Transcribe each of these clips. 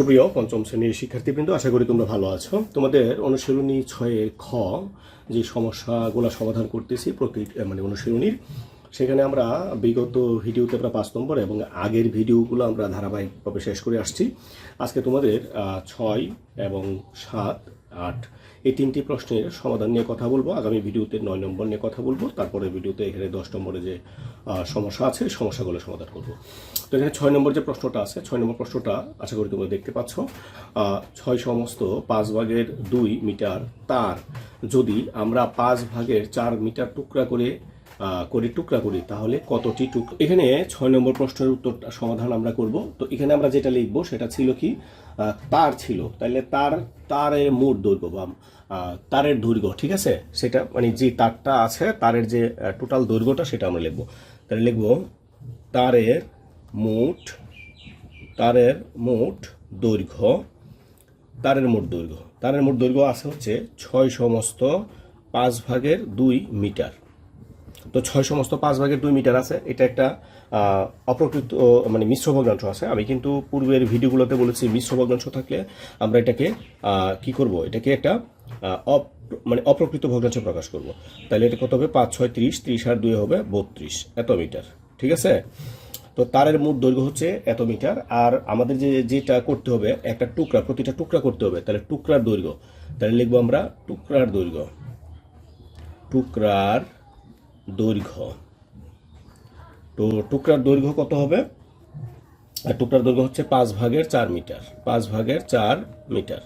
সুপ্রিয় পঞ্চম শ্রেণির শিক্ষার্থীবৃন্দ, আশা করি তোমরা ভালো আছো। তোমাদের অনুশীলনী ছয়ে খ, যে সমস্যাগুলো সমাধান করতেছি প্রতি মানে অনুশীলনীর, সেখানে আমরা বিগত ভিডিওতে আমরা পাঁচ নম্বর এবং আগের ভিডিওগুলো আমরা ধারাবাহিকভাবে শেষ করে আসছি। আজকে তোমাদের ছয় এবং সাত আট। এই তিনটি প্রশ্নের সমাধান নিয়ে কথা বলব। আগামী ভিডিওতে নয় নম্বর নিয়ে কথা বলব। তারপরে ভিডিওতে এখানে দশ নম্বরে যে সমস্যা আছে এই সমস্যাগুলো সমাধান করব। তো এখানে ছয় নম্বর যে প্রশ্নটা আছে, ছয় নম্বর প্রশ্নটা আশা করি তোমরা দেখতে পাচ্ছ। ছয় সমস্ত পাঁচ ভাগের দুই মিটার তার। যদি আমরা পাঁচ ভাগের চার মিটার টুকরা করে করে, টুকরা করি, তাহলে কতটি টুকরা এখানে ছয় নম্বর প্রশ্নের উত্তরটা সমাধান আমরা করব। তো এখানে আমরা যেটা লিখব সেটা ছিল কি তার ছিল তাহলে তার, তারের মোট দৈর্ঘ্য বা তারের দৈর্ঘ্য, ঠিক আছে? সেটা মানে যে তারটা আছে, তারের যে টোটাল দৈর্ঘ্যটা সেটা আমরা লিখব। তাহলে লিখব, তারের মোট তারের মোট দৈর্ঘ্য, তারের মোট দৈর্ঘ্য। তারের মোট দৈর্ঘ্য আছে হচ্ছে ছয় সমস্ত পাঁচ ভাগের দুই মিটার। তো ছয় সমস্ত পাঁচ ভাগের দুই মিটার আছে। এটা একটা অপ্রকৃত মানে মিশ্র ভগ্নাংশ আছে। আমি কিন্তু পূর্বের ভিডিওগুলোতে বলেছি মিশ্র ভগ্নাংশ থাকলে আমরা এটাকে কি করব? এটাকে একটা অপ- মানে অপ্রকৃত ভগ্নাংশ প্রকাশ করব। তাহলে এটা কত হবে? পাঁচ, ছয়, ত্রিশ ত্রিশ আর দুই হবে বত্রিশ এত মিটার ঠিক আছে? তো তারের মোট দৈর্ঘ্য হচ্ছে এত মিটার আর আমাদের যে, যেটা করতে হবে, একটা টুকরা, প্রতিটা টুকরা করতে হবে। তাহলে টুকরার দৈর্ঘ্য, তাহলে লিখব আমরা টুকরার দৈর্ঘ্য। টুকরার দৈর্ঘ্য। তো টুকরার দৈর্ঘ্য কত হবে? আর টুকরার দৈর্ঘ্য হচ্ছে পাঁচ ভাগের চার মিটার। পাঁচ ভাগের চার মিটার।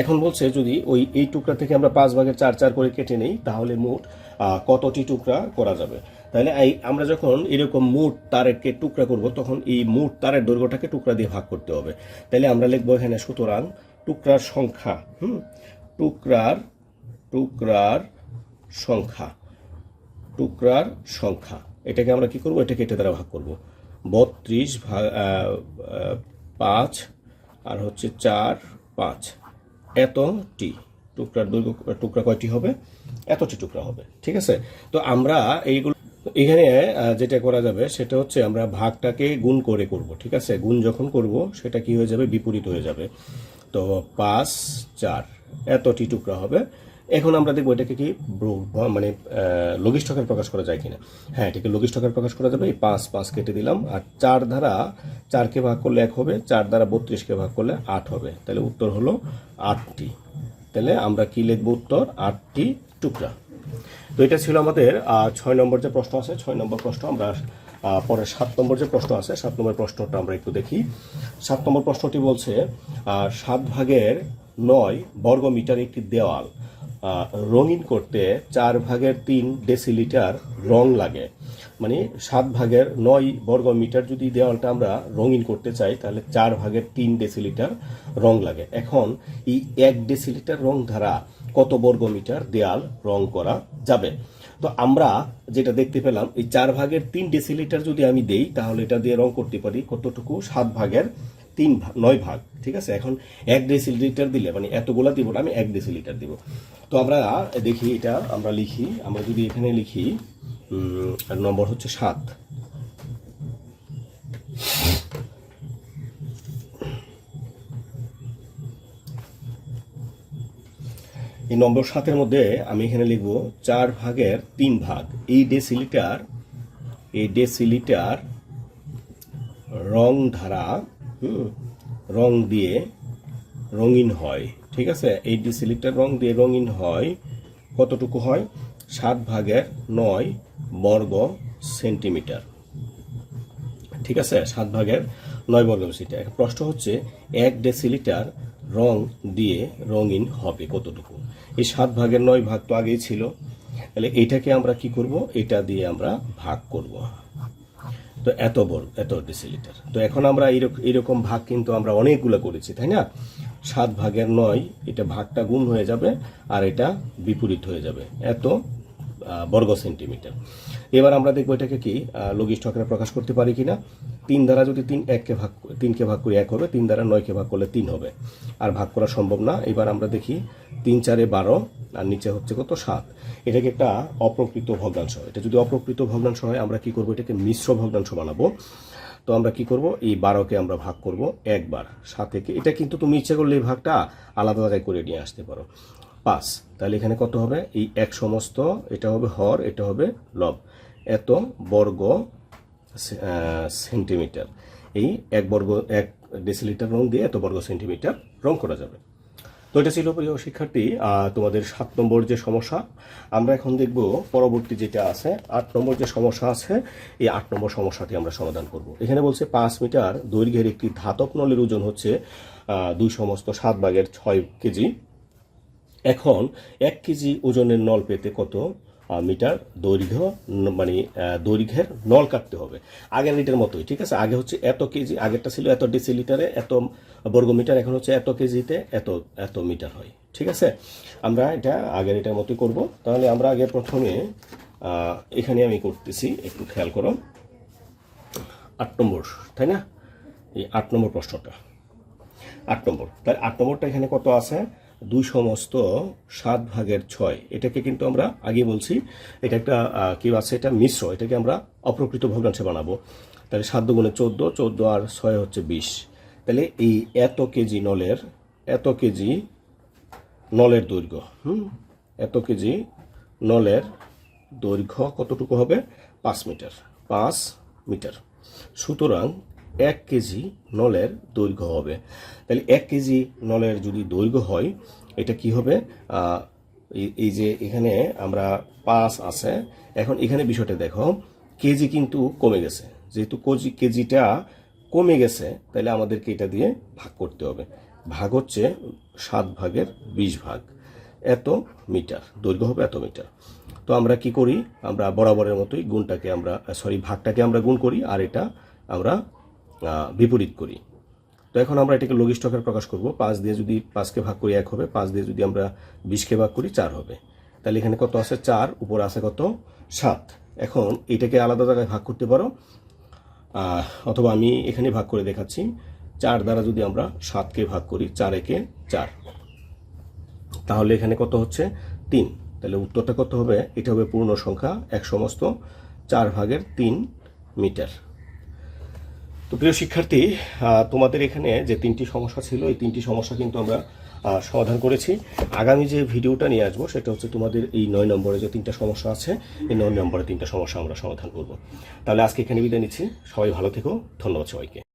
এখন বলছে যদি ওই, এই টুকরা থেকে আমরা পাঁচ ভাগের চার চার করে কেটে নেই, তাহলে মোট কতটি টুকরা করা যাবে? তাহলে এই, আমরা যখন এরকম মোট তারেরকে টুকরা করব, তখন এই মোট তারের দৈর্ঘ্যটাকে টুকরা দিয়ে ভাগ করতে হবে। তাহলে আমরা লিখব এখানে, সুতরাং টুকরার সংখ্যা, হুম? টুকরার টুকরার সংখ্যা। টুকরার সংখ্যা। এটাকে আমরা কি করব? এটাকে এটা দ্বারা ভাগ করব। বত্রিশ ভাগ পাঁচ, আর হচ্ছে চার, পাঁচ। এতটি টুকরার দৈর্ঘ্য টুকরা কয়টি হবে? এতটি টুকরা হবে। ঠিক আছে? তো আমরা এইগুলো, এখানে যেটা করা যাবে সেটা হচ্ছে আমরা ভাগটাকে গুণ করে করব। ঠিক আছে? গুণ যখন করব, সেটা কি হয়ে যাবে? বিপরীত হয়ে যাবে। তো পাঁচ, চার, এতটি টুকরা হবে। এখন আমরা দেখব এটাকে কি মানে লঘিষ্ঠকের প্রকাশ করা যায় কিনা। হ্যাঁ এটাকে লঘিষ্ঠকের প্রকাশ করা যাবে। এই পাঁচ পাঁচ কেটে দিলাম। আর চার দ্বারা চারকে ভাগ করলে এক হবে, চার দ্বারা বত্রিশকে ভাগ করলে আট হবে। তাহলে উত্তর হলো আটটি। তাহলে আমরা কি লিখব উত্তর? আটটি টুকরা। তো এটা ছিল আমাদের ছয় নম্বর যে প্রশ্ন আছে, ছয় নম্বর প্রশ্ন আমরা পরে সাত নম্বর যে প্রশ্ন আছে, সাত নম্বর প্রশ্নটা আমরা একটু দেখি। সাত নম্বর প্রশ্নটি বলছে সাত ভাগের নয় বর্গ মিটার একটি দেওয়াল। রঙিন করতে চার ভাগের তিন ডেসিলিটার রং লাগে। মানে সাত ভাগের নয় বর্গ মিটার যদি দেওয়ালটা আমরা রঙিন করতে চাই, তাহলে চার ভাগের তিন ডেসিলিটার রং লাগে। এখন এই এক ডেসিলিটার রং ধারা কত বর্গ মিটার দেয়াল রং করা যাবে? তো আমরা যেটা দেখতে পেলাম, এই চার ভাগের তিন ডেসিলিটার যদি আমি দেই, তাহলে এটা দিয়ে রং করতে পারি কতটুকু? সাত ভাগের তিন ভাগ নয় ভাগ, ঠিক আছে? এখন এক ডেসিলিটার দিলে মানে এতগুলা দিব না, আমি এক ডেসিলিটার দিব। তো আমরা দেখি এটা, আমরা লিখি, আমরা যদি এখানে লিখি নম্বর হচ্ছে সাত। এই নম্বর সাতের মধ্যে আমি এখানে লিখব চার ভাগের তিন ভাগ। এই ডেসিলিটার এই ডেসিলিটার রং ধারা হুম, রং দিয়ে রঙিন হয় ঠিক আছে? এই ডেসিলিটার রং দিয়ে রঙিন হয় কতটুকু হয়? সাত ভাগের নয় বর্গ সেন্টিমিটার ঠিক আছে? সাত ভাগের নয় বর্গ সেন্টিমিটার। প্রশ্ন হচ্ছে এক ডেসিলিটার রং দিয়ে রঙিন হবে কতটুকু? এই সাত ভাগের নয় ভাগ তো আগেই ছিল। তাহলে এটাকে আমরা কি করব? এটা দিয়ে আমরা ভাগ করব। তো এত বড়, এত ডেসিলিটার তো এখন আমরা এরক- এরকম ভাগ কিন্তু আমরা অনেকগুলো করেছি, তাই না? সাত ভাগের নয়, এটা ভাগটা গুণ হয়ে যাবে আর এটা বিপরীত হয়ে যাবে। এত বর্গ সেন্টিমিটার। এবার আমরা দেখব এটাকে কি লঘিষ্ঠ আকারে প্রকাশ করতে পারি কি না তিন দ্বারা যদি তিন এককে ভাগ তিনকে ভাগ করে এক হবে, তিন দ্বারা নয়কে ভাগ করলে তিন হবে। আর ভাগ করা সম্ভব না। এবার আমরা দেখি তিন চারে বারো, আর নিচে হচ্ছে কত সাত। এটাকে একটা অপ্রকৃত ভগ্নাংশ। এটা যদি অপ্রকৃত ভগ্নাংশ হয়, আমরা কি করব? এটাকে মিশ্র ভগ্নাংশ বানাবো। তো আমরা কি করব? এই বারোকে আমরা ভাগ করব একবার। সাত থেকে এটা কিন্তু তুমি ইচ্ছে করলে এই ভাগটা আলাদা জায়গায় করে নিয়ে আসতে পারো। পাঁচ তাহলে এখানে কত হবে? এই এক সমস্ত, এটা হবে হর, এটা হবে লব। এত বর্গ সেন্টিমিটার। এই এক বর্গ, এক ডেসিলিটার রং দিয়ে এত বর্গ সেন্টিমিটার রং করা যাবে। তো এটা ছিল প্রিয় শিক্ষার্থী তোমাদের সাত নম্বর যে সমস্যা। আমরা এখন দেখব পরবর্তী যেটা আছে, আট নম্বর যে সমস্যা আছে, এই আট নম্বর সমস্যাটি আমরা সমাধান করব। এখানে বলছে পাঁচ মিটার দৈর্ঘ্যের একটি ধাতব নলের ওজন হচ্ছে দুই সমস্ত সাত ভাগের ছয় কেজি। এখন এক কেজি ওজনের নল পেতে কত মিটার? দৈর্ঘ্য মানে দৈর্ঘ্যের নল কাটতে হবে। আগের লিটার মতোই, ঠিক আছে? আগে হচ্ছে এত কেজি, আগেরটা ছিল এত ডিসিলিটারে এত বর্গ মিটার এখন হচ্ছে এত কেজিতে এত এত মিটার হয়, ঠিক আছে? আমরা এটা আগের এটার মতোই করব। তাহলে আমরা আগে প্রথমে এখানে আমি করতেছি, একটু খেয়াল করো। আট নম্বর, তাই না? এই আট নম্বর প্রশ্নটা। আট নম্বর, তাহলে আট নম্বরটা এখানে কত আছে? দুই সমস্ত সাত ভাগের ছয়। এটাকে কিন্তু আমরা আগে বলছি এটা একটা আহ, কি আছে? এটা মিশ্র এটাকে আমরা অপ্রকৃত ভগ্নাংশে বানাবো। তাহলে সাত দুগুণে চোদ্দ চোদ্দ আর ছয় হচ্ছে বিশ। তাহলে এই এত কেজি নলের এত কেজি নলের দৈর্ঘ্য হুম? এত কেজি নলের দৈর্ঘ্য কতটুকু হবে? পাঁচ মিটার পাঁচ মিটার। সুতরাং এক কেজি নলের দৈর্ঘ্য হবে। তাহলে এক কেজি নলের যদি দৈর্ঘ্য হয়, এটা কি হবে? এই- যে এখানে আমরা পাঁচ আছে। এখন এখানে বিষয়টা দেখো, কেজি কিন্তু কমে গেছে। যেহেতু কেজি, কেজিটা কমে গেছে, তাহলে আমাদেরকে এটা দিয়ে ভাগ করতে হবে। ভাগ হচ্ছে সাত ভাগের বিশ ভাগ। এত মিটার, দৈর্ঘ্য হবে এত মিটার। তো আমরা কি করি? আমরা বরাবরের মতোই গুণটাকে আমরা সরি ভাগটাকে আমরা গুণ করি, আর এটা আমরা বিপরীত করি। তো এখন আমরা এটাকে লঘিষ্ঠকের প্রকাশ করব। পাঁচ দিয়ে যদি পাঁচকে ভাগ করি এক হবে, পাঁচ দিয়ে যদি আমরা বিশকে ভাগ করি চার হবে। তাহলে এখানে কত আছে? চার, উপর আছে কত? সাত। এখন এটাকে আলাদা জায়গায় ভাগ করতে পারো। অথবা আমি এখানে ভাগ করে দেখাচ্ছি। চার দ্বারা যদি আমরা সাতকে ভাগ করি, চার একে চার। তাহলে এখানে কত হচ্ছে? তিন। তাহলে উত্তরটা কত হবে? এটা হবে পূর্ণ সংখ্যা, এক সমস্ত, চার ভাগের তিন মিটার। তো প্রিয় শিক্ষার্থী তোমাদের এখানে যে তিনটি সমস্যা ছিল, এই তিনটি সমস্যা কিন্তু আমরা সমাধান করেছি। আগামী যে ভিডিওটা নিয়ে আসব, সেটা হচ্ছে তোমাদের এই নয় নম্বরে যে তিনটা সমস্যা আছে, এই নয় নম্বরে তিনটা সমস্যা আমরা সমাধান করব। তাহলে আজকে এখানে বিদায় নিচ্ছি। সবাই ভালো থেকো। ধন্যবাদ সবাইকে।